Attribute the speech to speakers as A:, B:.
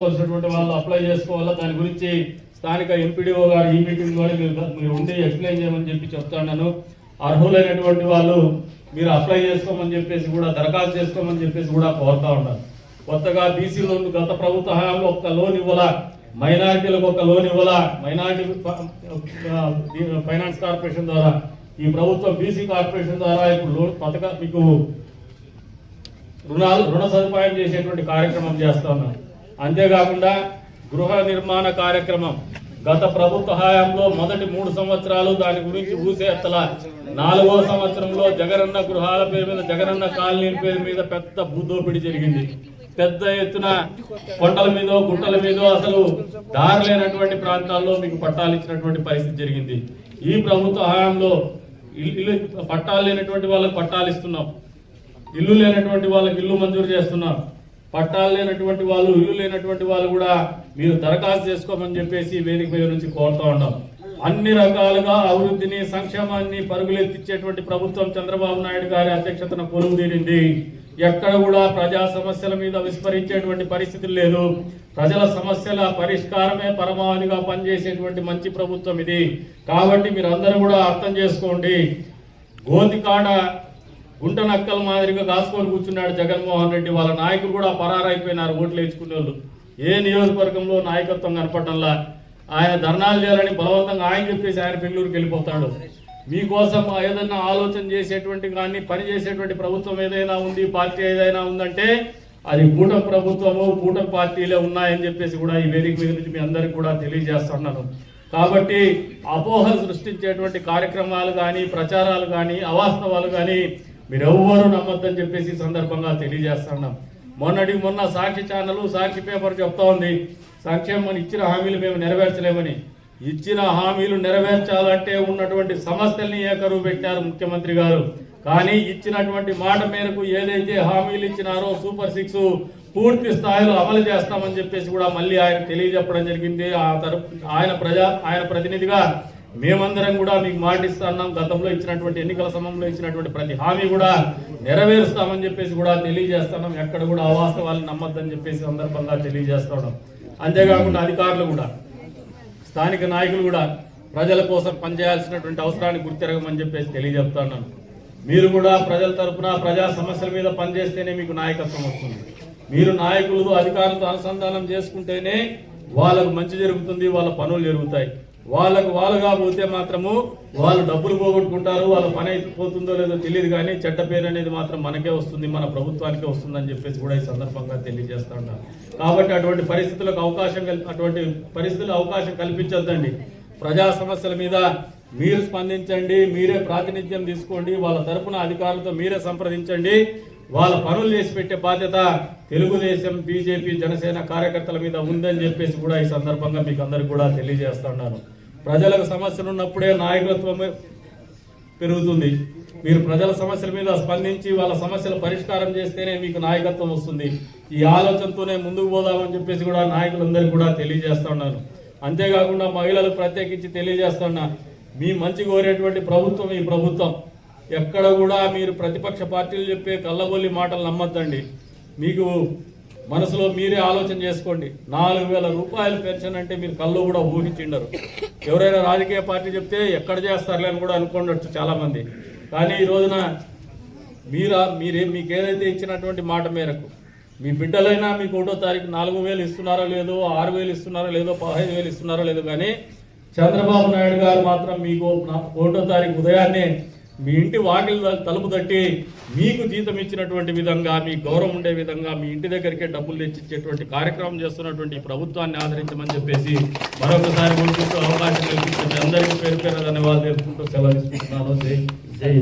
A: చేసుకోవాల్సినటువంటి వాళ్ళు అప్లై చేసుకోవాలా? దాని గురించి స్థానిక ఎంపీడీఓ గారు ఈ మీటింగ్ ద్వారా మీరు మీరు ఉండి ఎక్స్ప్లెయిన్ చేయమని చెప్పి చెప్తాను అర్హులైనటువంటి వాళ్ళు మీరు అప్లై చేసుకోమని చెప్పేసి కూడా దరఖాస్తు చేసుకోమని చెప్పేసి కూడా కోరుతా ఉన్నారు. కొత్తగా బీసీ లోన్ గత ప్రభుత్వ హయాంలో ఒక్క లోన్ ఇవ్వాలా? మైనారిటీలకు ఒక లోన్ ఇవ్వాలా? మైనారిటీ ఫైనాన్స్ కార్పొరేషన్ ద్వారా. ఈ ప్రభుత్వం బీసీ కార్పొరేషన్ ద్వారా ఇప్పుడు లోన్ పథక మీకు రుణాలు రుణ సదుపాయం చేసేటువంటి కార్యక్రమం చేస్తా ఉన్నారు. అంతేకాకుండా గృహ నిర్మాణ కార్యక్రమం. గత ప్రభుత్వ హయాంలో మొదటి మూడు సంవత్సరాలు దాని గురించి ఊసేత్తల నాలుగో సంవత్సరంలో జగనన్న గృహాల పేరు మీద జగనన్న కాలనీ పేరు మీద పెద్ద భూదోపిడి జరిగింది. పెద్ద ఎత్తున కొండల మీదో గుట్టల మీదో అసలు దారి లేనటువంటి ప్రాంతాల్లో మీకు పట్టాలు ఇచ్చినటువంటి పరిస్థితి జరిగింది. ఈ ప్రభుత్వ హయాంలో ఇల్లు పట్టాలు లేనటువంటి వాళ్ళకి పట్టాలు ఇస్తున్నాం. ఇల్లు లేనటువంటి వాళ్ళకి ఇల్లు మంజూరు చేస్తున్నాం. పట్టాలు లేనటువంటి వాళ్ళు ఇల్లు లేనటువంటి వాళ్ళు కూడా మీరు దరఖాస్తు చేసుకోమని చెప్పేసి వేదిక మీద నుంచి కోరుతా ఉన్నాం. అన్ని రకాలుగా అభివృద్ధిని సంక్షేమాన్ని పరుగులెత్తిచ్చేటువంటి ప్రభుత్వం చంద్రబాబు నాయుడు గారి అధ్యక్షతన కొలువు తీరింది. ఎక్కడ కూడా ప్రజా సమస్యల మీద విస్మరించేటువంటి పరిస్థితి లేదు. ప్రజల సమస్యల పరిష్కారమే పరమావధిగా పనిచేసేటువంటి మంచి ప్రభుత్వం ఇది. కాబట్టి మీరు అందరూ కూడా అర్థం చేసుకోండి. గోతికాడ గుంట నక్కల మాదిరిగా కాసుకొని కూర్చున్నాడు జగన్మోహన్ రెడ్డి. వాళ్ళ నాయకులు కూడా పరారైపోయినారు ఓట్లు వేసుకునే వాళ్ళు ఏ నియోజకవర్గంలో నాయకత్వం కనపడంలా ఆయన ధర్నాలు చేయాలని బలవంతంగా ఆయన చెప్పేసి ఆయన బెంగళూరుకి వెళ్ళిపోతాడు. మీకోసం ఏదైనా ఆలోచన చేసేటువంటి కానీ పని చేసేటువంటి ప్రభుత్వం ఏదైనా ఉంది పార్టీ ఏదైనా ఉందంటే అది కూటమి ప్రభుత్వము కూటమి పార్టీలే ఉన్నాయని చెప్పేసి కూడా ఈ వేదిక మీద నుంచి మీ అందరికి కూడా తెలియజేస్తున్నాను కాబట్టి అపోహలు సృష్టించేటువంటి కార్యక్రమాలు కానీ ప్రచారాలు కానీ అవాస్తవాలు కానీ మీరెవ్వరూ నమ్మొద్దని చెప్పేసి సందర్భంగా తెలియజేస్తున్నాం. మొన్నటి మొన్న సాక్షి ఛానల్ సాక్షి పేపర్ చెప్తా ఉంది. సంక్షేమం ఇచ్చిన హామీలు మేము నెరవేర్చలేమని. ఇచ్చిన హామీలు నెరవేర్చాలంటే ఉన్నటువంటి సమస్యల్ని ఏకరువు పెట్టారు ముఖ్యమంత్రి గారు. కానీ ఇచ్చినటువంటి మాట మేరకు ఏదైతే హామీలు ఇచ్చినారో సూపర్ సిక్స్ పూర్తి స్థాయిలో అమలు చేస్తామని చెప్పేసి కూడా మళ్ళీ ఆయన తెలియజెప్పడం జరిగింది. ఆ తరపు ఆయన ప్రజా ఆయన ప్రతినిధిగా మేమందరం కూడా మీకు మాటిస్తున్నాం గతంలో ఇచ్చినటువంటి ఎన్నికల సమయంలో ఇచ్చినటువంటి ప్రతి హామీ కూడా నెరవేరుస్తామని చెప్పేసి కూడా తెలియజేస్తున్నాం ఎక్కడ కూడా అవాస్తవాలను నమ్మద్దని చెప్పేసి సందర్భంగా తెలియజేస్తున్నాం అంతేకాకుండా అధికారులు కూడా స్థానిక నాయకులు కూడా ప్రజల కోసం పనిచేయాల్సినటువంటి అవసరాన్ని గుర్తిరగమని చెప్పేసి తెలియజెప్తున్నాను మీరు కూడా ప్రజల తరపున ప్రజా సమస్యల మీద పనిచేస్తేనే మీకు నాయకత్వం వస్తుంది. మీరు నాయకులు అధికారులతో అనుసంధానం చేసుకుంటేనే వాళ్ళకు మంచి జరుగుతుంది వాళ్ళ పనులు జరుగుతాయి. వాళ్ళకు వాళ్ళుగా పోతే మాత్రము వాళ్ళు డబ్బులు పోగొట్టుకుంటారు వాళ్ళ పని అయిపోతుందో లేదో తెలియదు కానీ చెడ్డ పేరు అనేది మాత్రం మనకే వస్తుంది మన ప్రభుత్వానికే వస్తుందని చెప్పేసి కూడా ఈ సందర్భంగా తెలియజేస్తా ఉన్నాను కాబట్టి అటువంటి పరిస్థితులకు అవకాశం అటువంటి పరిస్థితులకు అవకాశం కల్పించొద్దండి. ప్రజా సమస్యల మీద మీరు స్పందించండి మీరే ప్రాతినిధ్యం తీసుకోండి వాళ్ళ తరపున అధికారులతో మీరే సంప్రదించండి. వాళ్ళ పనులు చేసి పెట్టే బాధ్యత తెలుగుదేశం బీజేపీ జనసేన కార్యకర్తల మీద ఉందని చెప్పేసి కూడా ఈ సందర్భంగా మీకు అందరికి కూడా తెలియజేస్తున్నాను ప్రజలకు సమస్యలు ఉన్నప్పుడే నాయకత్వం పెరుగుతుంది. మీరు ప్రజల సమస్యల మీద స్పందించి వాళ్ళ సమస్యల పరిష్కారం చేస్తేనే మీకు నాయకత్వం వస్తుంది. ఈ ఆలోచనతోనే ముందుకు పోదామని చెప్పేసి కూడా నాయకులందరికీ కూడా తెలియజేస్తున్నాను అంతేకాకుండా మహిళలకు ప్రత్యేకించి తెలియజేస్తున్నా మీ మంచి కోరేటువంటి ప్రభుత్వం ఈ ప్రభుత్వం. ఎక్కడ కూడా మీరు ప్రతిపక్ష పార్టీలు చెప్పే కళ్ళబొల్లి మాటలు నమ్మద్దండి. మీకు మనసులో మీరే ఆలోచన చేసుకోండి. నాలుగు వేల రూపాయలు పెన్షన్ అంటే మీరు కళ్ళు కూడా ఊహించిండరు ఎవరైనా రాజకీయ పార్టీ చెప్తే ఎక్కడ చేస్తారులే అని కూడా అనుకోండొచ్చు చాలామంది. కానీ ఈ రోజున మీరా మీరే మీకు ఏదైతే ఇచ్చినటువంటి మాట మేరకు మీ బిడ్డలైనా మీకు ఒకటో తారీఖు నాలుగు వేలు ఇస్తున్నారో లేదో ఆరు వేలు ఇస్తున్నారో లేదో పదహైదు వేలు ఇస్తున్నారో లేదో కానీ చంద్రబాబు నాయుడు గారు మాత్రం మీకు ఒకటో తారీఖు ఉదయాన్నే మీ ఇంటి వాకిలి తలుపు తట్టి మీకు జీతం ఇచ్చినటువంటి విధంగా మీ గౌరవం ఉండే విధంగా మీ ఇంటి దగ్గరికే డబ్బులు తెచ్చిచ్చేటువంటి కార్యక్రమం చేస్తున్నటువంటి ప్రభుత్వాన్ని ఆదరించమని చెప్పేసి మరొకసారి గుర్తిస్తూ అవకాశం కల్పించిన అందరికీ పేరు పేరు ధన్యవాదాలు తెలుసుకుంటూ సెలవు తీసుకుంటున్నాను. జై జై